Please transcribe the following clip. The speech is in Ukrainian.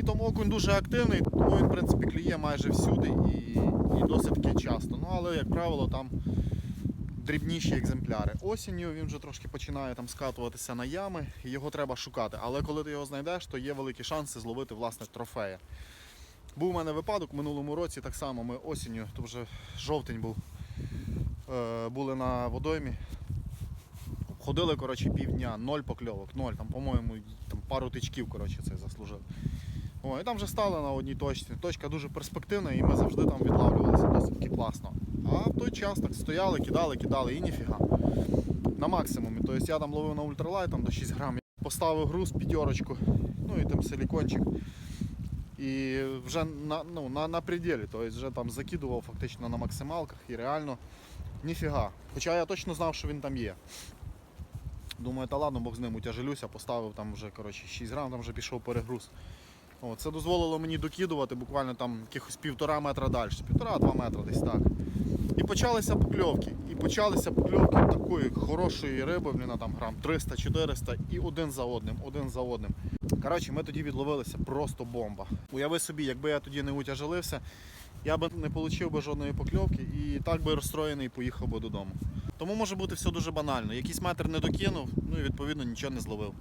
Літом окунь дуже активний, тому він в принципі клює майже всюди і, і досить часто. Ну але, як правило, там дрібніші екземпляри. Осінню він вже трошки починає там скатуватися на ями, і його треба шукати. Але коли ти його знайдеш, то є великі шанси зловити власне трофея. Був у мене випадок в минулому році, так само ми осінню, то вже жовтень був. Е, були на водоймі. Ходили, коротше, півдня, ноль покльовок, ноль, там, по-моєму, там пару тичків, коротше, це заслужив. О, і там вже стали на одній точці. Точка дуже перспективна, і ми завжди там відлавлювалися досить класно. А в той час так стояли, кидали, кидали і ніфіга. На максимумі. Тобто я там ловив на ультралайт там до 6 грам. Поставив груз, п'ятерочку, ну і там силікончик. І вже на, ну, на, на пределі, тобто вже там закидував фактично на максималках і реально ніфіга. Хоча я точно знав, що він там є. Думаю, та ладно, Бог з ним утяжелюся, поставив там вже коротше, 6 грам, там вже пішов перегруз. Це дозволило мені докидувати буквально там якихось півтора метра далі, півтора-два метра десь так. І почалися покльовки. І почалися покльовки такої хорошої риби, блін, там грам 300-400 і один за одним, один за одним. Коротше, ми тоді відловилися просто бомба. Уяви собі, якби я тоді не утяжелився, я би не отримав би жодної покльовки і так би розстроєний поїхав би додому. Тому може бути все дуже банально. Якийсь метр не докинув, ну і відповідно нічого не зловив.